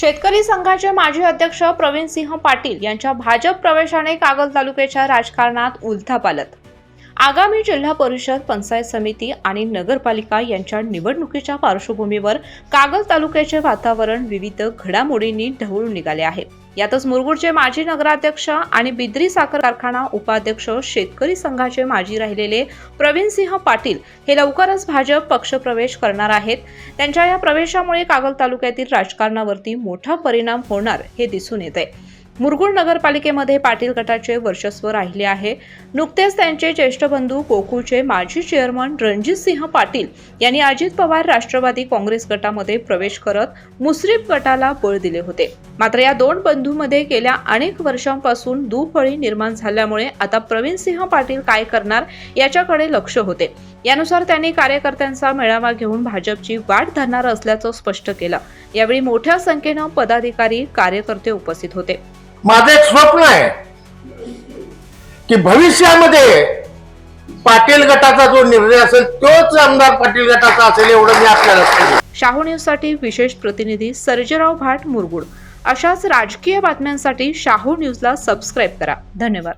शेतकरी संघाचे माजी अध्यक्ष प्रवीण सिंह पाटील यांच्या भाजप प्रवेशाने कागल तालुक्याच्या राजकारणात उलथापालत आगामी जिल्हा परिषद पंचायत समिती आणि नगरपालिका यांच्या निवडणुकीच्या पार्श्वभूमीवर कागल तालुक्याचे वातावरण विविध घडामोडींनी ढवळून निघाले आहे. यातच मुरगुडचे माजी नगराध्यक्ष आणि बिद्री साखर कारखाना उपाध्यक्ष शेतकरी संघाचे माजी राहिलेले प्रवीण सिंह पाटील हे लवकरच भाजप पक्षप्रवेश करणार आहेत. त्यांच्या या प्रवेशामुळे कागल तालुक्यातील राजकारणावरती मोठा परिणाम होणार हे दिसून येत आहे मुरगुड नगरपालिकेमध्ये पाटील गटाचे वर्चस्व राहिले आहे. नुकतेच त्यांचे ज्येष्ठ बंधू कोकुचे माजी चेअरमन रणजित सिंह पाटील यांनी अजित पवार राष्ट्रवादी काँग्रेस गटामध्ये प्रवेश करत मुस्लिम गटाला बळ दिले होते. मात्र या दोन बंधूमध्ये गेल्या अनेक वर्षांपासून दुफळी निर्माण झाल्यामुळे आता प्रवीण सिंह पाटील काय करणार याच्याकडे लक्ष होते. यानुसार त्यांनी कार्यकर्त्यांचा मेळावा घेऊन भाजपची वाट धरणार असल्याचं स्पष्ट केलं. यावेळी मोठ्या संख्येनं पदाधिकारी कार्यकर्ते उपस्थित होते. माझं एक स्वप्न आहे की भविष्यामध्ये पाटील गटाचा जो निर्णय असेल तोच आमदार पाटील गटाचा असेल एवढं मी आपल्याला शाहू शाहू न्यूजसाठी विशेष प्रतिनिधी सर्जेराव भाट मुरगुड. अशाच राजकीय बातम्यांसाठी शाहू न्यूजला सबस्क्राईब करा. धन्यवाद.